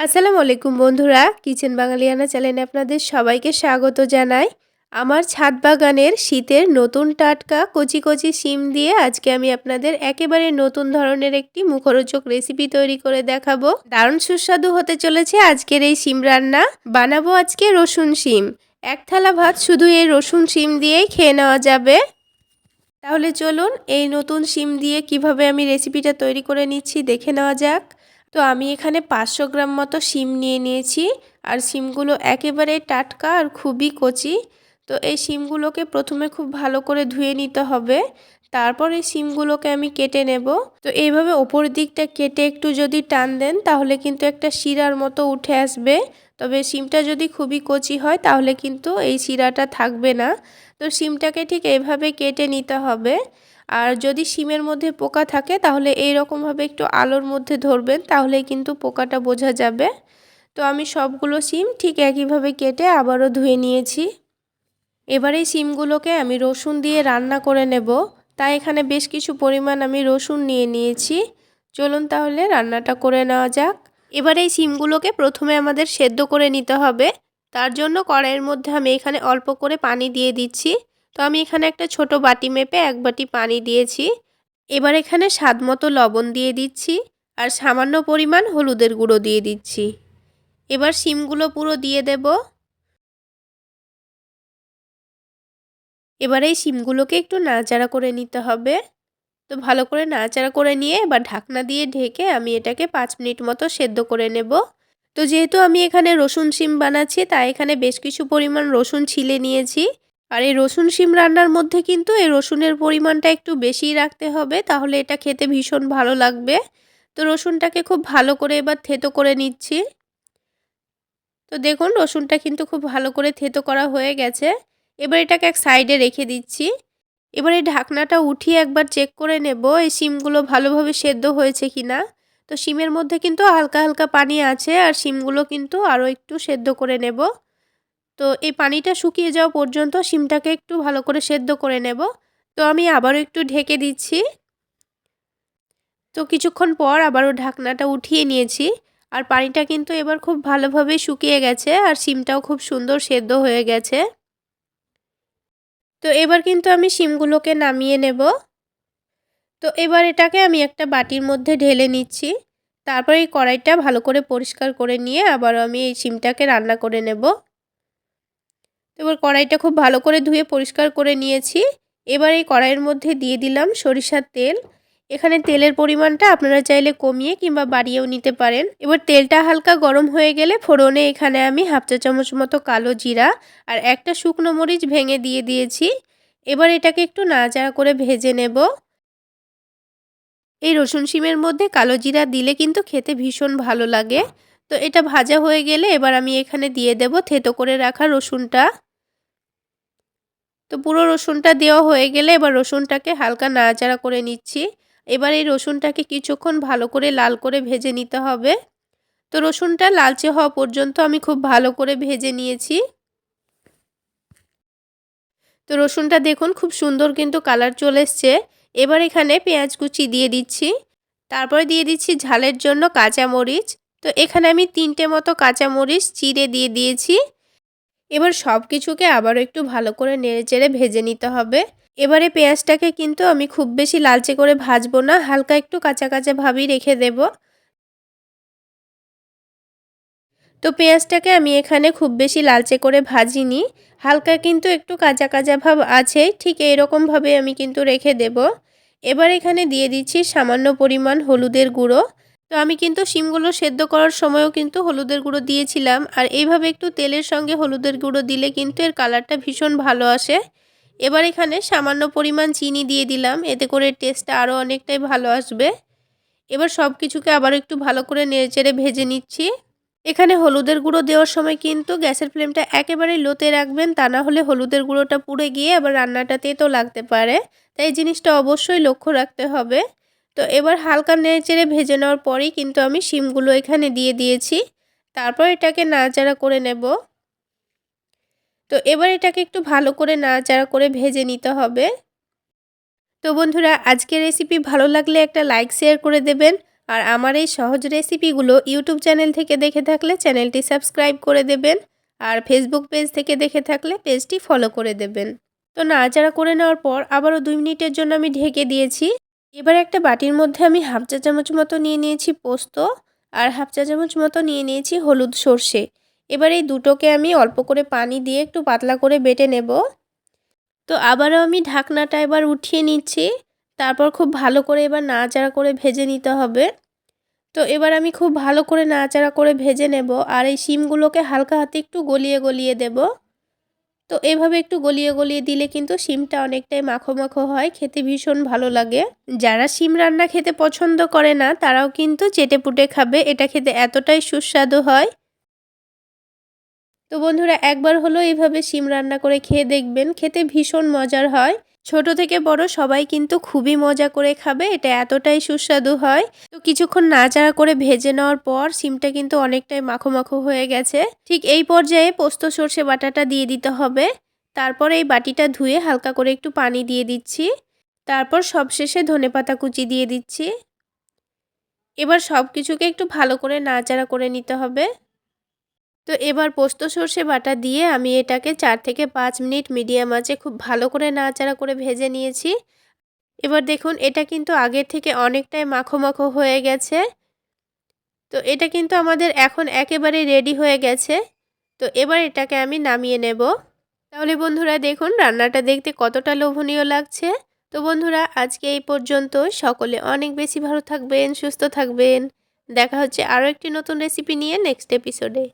আসসালামু আলাইকুম বন্ধুরা, কিচেন বাঙালিয়ানা চ্যানেলে আপনাদের সবাইকে স্বাগত জানাই। আমার ছাদ বাগানের শীতের নতুন টাটকা কচি কচি শিম দিয়ে আজকে আমি আপনাদের একেবারে নতুন ধরনের একটি মুখরোচক রেসিপি তৈরি করে দেখাবো। দারুণ সুস্বাদু হতে চলেছে আজকের এই শিম রান্না। বানাবো আজকে রসুন শিম। এক থালা ভাত শুধু এই রসুন শিম দিয়েই খেয়ে নেওয়া যাবে। তাহলে চলুন এই নতুন শিম দিয়ে কীভাবে আমি রেসিপিটা তৈরি করে নিচ্ছি দেখে নেওয়া যাক। তো আমি এখানে পাঁচশো গ্রাম মতো শিম নিয়ে নিয়েছি। আর শিমগুলো একেবারে টাটকা আর খুবই কচি। তো এই শিমগুলোকে প্রথমে খুব ভালো করে ধুয়ে নিতে হবে। তারপর এই শিমগুলোকে আমি কেটে নেব। তো এইভাবে ওপর দিকটা কেটে একটু যদি টান দেন, তাহলে কিন্তু একটা শিরার মতো উঠে আসবে। তবে শিমটা যদি খুবই কচি হয়, তাহলে কিন্তু এই শিরাটা থাকবে না। তো শিমটাকে ঠিক এইভাবে কেটে নিতে হবে। আর যদি শিমের মধ্যে পোকা থাকে, তাহলে এই রকমভাবে একটু আলোর মধ্যে ধরবেন তাহলে কিন্তু পোকাটা বোঝা যাবে। তো আমি সবগুলো শিম ঠিক একইভাবে কেটে আবারও ধুয়ে নিয়েছি। এবার এই শিমগুলোকে আমি রসুন দিয়ে রান্না করে নেব। তাই এখানে বেশ কিছু পরিমাণ আমি রসুন নিয়ে নিয়েছি। চলুন তাহলে রান্নাটা করে নেওয়া যাক। এবার এই শিমগুলোকে প্রথমে আমাদের সেদ্ধ করে নিতে হবে। তার জন্য কড়াইয়ের মধ্যে আমি এখানে অল্প করে পানি দিয়ে দিচ্ছি। তো আমি এখানে একটা ছোট বাটি মেপে এক বাটি পানি দিয়েছি। এবার এখানে স্বাদ মতো লবণ দিয়ে দিচ্ছি আর সামান্য পরিমাণ হলুদের গুঁড়ো দিয়ে দিচ্ছি। এবার শিমগুলো পুরো দিয়ে দেব। এবার এই শিমগুলোকে একটু নাড়াচাড়া করে নিতে হবে। তো ভালো করে নাড়াচাড়া করে নিয়ে এবার ঢাকনা দিয়ে ঢেকে আমি এটাকে পাঁচ মিনিট মতো সেদ্ধ করে নেব। তো যেহেতু আমি এখানে রসুন শিম বানাচ্ছি, তাই এখানে বেশ কিছু পরিমাণ রসুন ছিলে নিয়েছি। আর এই রসুন শিম রান্নার মধ্যে কিন্তু এই রসুনের পরিমাণটা একটু বেশিই রাখতে হবে, তাহলে এটা খেতে ভীষণ ভালো লাগবে। তো রসুনটাকে খুব ভালো করে এবার থেতো করে নিচ্ছি। তো দেখুন, রসুনটা কিন্তু খুব ভালো করে থেতো করা হয়ে গেছে। এবার এটাকে এক সাইডে রেখে দিচ্ছি। এবার এই ঢাকনাটা উঠিয়ে একবার চেক করে নেব, এই শিমগুলো ভালোভাবে সেদ্ধ হয়েছে কি না তো শিমের মধ্যে কিন্তু হালকা হালকা পানি আছে, আর শিমগুলো কিন্তু আরও একটু সেদ্ধ করে নেব। তো এই পানিটা শুকিয়ে যাওয়া পর্যন্ত শিমটাকে একটু ভালো করে সেদ্ধ করে নেব। তো আমি আবারও একটু ঢেকে দিচ্ছি। তো কিছুক্ষণ পর আবারও ঢাকনাটা উঠিয়ে নিয়েছি। আর পানিটা কিন্তু এবার খুব ভালোভাবে শুকিয়ে গেছে আর শিমটাও খুব সুন্দর সেদ্ধ হয়ে গেছে। তো এবার কিন্তু আমি শিমগুলোকে নামিয়ে নেব। তো এবার এটাকে আমি একটা বাটির মধ্যে ঢেলে নিচ্ছি। তারপর এই কড়াইটা ভালো করে পরিষ্কার করে নিয়ে আবারও আমি এই শিমটাকে রান্না করে নেব। এবার কড়াইটা খুব ভালো করে ধুয়ে পরিষ্কার করে নিয়েছি। এবার এই কড়াইয়ের মধ্যে দিয়ে দিলাম সরিষার তেল। এখানে তেলের পরিমাণটা আপনারা চাইলে কমিয়ে কিংবা বাড়িয়েও নিতে পারেন। এবার তেলটা হালকা গরম হয়ে গেলে ফোড়নে এখানে আমি হাফ চা চামচ মতো কালো জিরা আর একটা শুকনো মরিচ ভেঙে দিয়ে দিয়েছি। এবার এটাকে একটু নাড়াচাড়া করে ভেজে নেব। এই রসুন শিমের মধ্যে কালো জিরা দিলে কিন্তু খেতে ভীষণ ভালো লাগে। তো এটা ভাজা হয়ে গেলে এবার আমি এখানে দিয়ে দেব থেতো করে রাখা রসুনটা। তো পুরো রসুনটা দেওয়া হয়ে গেলে এবার রসুনটাকে হালকা নাড়াচাড়া করে নিচ্ছি। এবার এই রসুনটাকে কিছুক্ষণ ভালো করে লাল করে ভেজে নিতে হবে। তো রসুনটা লালচে হওয়া পর্যন্ত আমি খুব ভালো করে ভেজে নিয়েছি। তো রসুনটা দেখুন খুব সুন্দর কিন্তু কালার চলে এসছে। এবার এখানে পেঁয়াজ কুচি দিয়ে দিচ্ছি। তারপরে দিয়ে দিচ্ছি ঝালের জন্য কাঁচা মরিচ তো এখানে আমি তিনটে মতো কাঁচা মরিচ চিড়ে দিয়ে দিয়েছি। এবার সব কিছুকে আবারও একটু ভালো করে নেড়ে চেড়ে ভেজে নিতে হবে। এবারে পেঁয়াজটাকে কিন্তু আমি খুব বেশি লালচে করে ভাজবো না, হালকা একটু কাঁচা কাঁচা ভাবই রেখে দেব। তো পেঁয়াজটাকে আমি এখানে খুব বেশি লালচে করে ভাজিনি, হালকা কিন্তু একটু কাঁচা কাঁচা ভাব আছে, ঠিক এইরকমভাবে আমি কিন্তু রেখে দেব। এবার এখানে দিয়ে দিচ্ছি সামান্য পরিমাণ হলুদের গুঁড়ো। তো আমি কিন্তু শিমগুলো সেদ্ধ করার সময়ও কিন্তু হলুদের গুঁড়ো দিয়েছিলাম। আর এইভাবে একটু তেলের সঙ্গে হলুদের গুঁড়ো দিলে কিন্তু এর কালারটা ভীষণ ভালো আসে। এবার এখানে সামান্য পরিমাণ চিনি দিয়ে দিলাম, এতে করে টেস্টটা আরও অনেকটাই ভালো আসবে। এবার সব কিছুকে আবার একটু ভালো করে নেড়েচেড়ে ভেজে নিচ্ছি। এখানে হলুদের গুঁড়ো দেওয়ার সময় কিন্তু গ্যাসের ফ্লেমটা একেবারে লোতে রাখবেন, তা না হলে হলুদের গুঁড়োটা পুড়ে গিয়ে আবার রান্নাটা তো লাগতে পারে। তাই জিনিসটা অবশ্যই লক্ষ্য রাখতে হবে। তো এবার হালকা নেড়েচেড়ে ভেজে নেওয়ার পরেই কিন্তু আমি শিমগুলো এখানে দিয়ে দিয়েছি। তারপর এটাকে নাড়াচাড়া করে নেব। তো এবার এটাকে একটু ভালো করে নাড়াচাড়া করে ভেজে নিতে হবে। তো বন্ধুরা, আজকের রেসিপি ভালো লাগলে একটা লাইক, শেয়ার করে দেবেন। আর আমার এই সহজ রেসিপিগুলো ইউটিউব চ্যানেল থেকে দেখে থাকলে চ্যানেলটি সাবস্ক্রাইব করে দেবেন। আর ফেসবুক পেজ থেকে দেখে থাকলে পেজটি ফলো করে দেবেন। তো নাড়াচাড়া করে নেওয়ার পর আবারও দুই মিনিটের জন্য আমি ঢেকে দিয়েছি। এবার একটা বাটির মধ্যে আমি হাফ চা চামচ মতো নিয়ে নিয়েছি পোস্ত আর হাফ চা চামচ মতো নিয়ে নিয়েছি হলুদ সর্ষে। এবার এই দুটোকে আমি অল্প করে পানি দিয়ে একটু পাতলা করে বেটে নেব। তো আবারও আমি ঢাকনাটা এবার উঠিয়ে নিচ্ছি। তারপর খুব ভালো করে এবার নাড়াচাড়া করে ভেজে নিতে হবে। তো এবার আমি খুব ভালো করে নাড়াচাড়া করে ভেজে নেব আর এই শিমগুলোকে হালকা হাতে একটু গলিয়ে গলিয়ে দেব। তো এভাবে একটু গলিয়ে গলিয়ে দিলে কিন্তু শিমটা অনেকটাই মাখো মাখো হয়, খেতে ভীষণ ভালো লাগে। যারা শিম রান্না খেতে পছন্দ করে না, তারাও কিন্তু চেটে পুটে খাবে, এটা খেতে এতটাই সুস্বাদু হয়। তো বন্ধুরা, একবার হলো এভাবে শিম রান্না করে খেয়ে দেখবেন, খেতে ভীষণ মজার হয়। ছোট থেকে বড় সবাই কিন্তু খুবই মজা করে খাবে, এটা এতটাই সুস্বাদু হয়। তো কিছুক্ষণ নাচাড়া করে ভেজে নেওয়ার পর সিমটা কিন্তু অনেকটাই মাখো মাখো হয়ে গেছে। ঠিক এই পর্যায়ে পোস্ত সর্ষে বাটাটা দিয়ে দিতে হবে। তারপর এই বাটিটা ধুয়ে হালকা করে একটু পানি দিয়ে দিচ্ছি। তারপর সবশেষে ধনে পাতা কুচি দিয়ে দিচ্ছি। এবার সব কিছুকে একটু ভালো করে নাচাড়া করে নিতে হবে। তো এবার পোস্ত সর্ষে বাটা দিয়ে আমি এটাকে চার থেকে পাঁচ মিনিট মিডিয়াম আঁচে খুব ভালো করে নাড়াচাড়া করে ভেজে নিয়েছি। এবার দেখুন, এটা কিন্তু আগের থেকে অনেকটাই মাখো মাখো হয়ে গেছে। তো এটা কিন্তু আমাদের এখন একেবারে রেডি হয়ে গেছে। তো এবার এটাকে আমি নামিয়ে নেব। তাহলে বন্ধুরা দেখুন, রান্নাটা দেখতে কতটা লোভনীয় লাগছে। তো বন্ধুরা, আজকে এই পর্যন্ত। সকলে অনেক বেশি ভালো থাকবেন, সুস্থ থাকবেন। দেখা হচ্ছে আরও একটি নতুন রেসিপি নিয়ে নেক্সট এপিসোডে।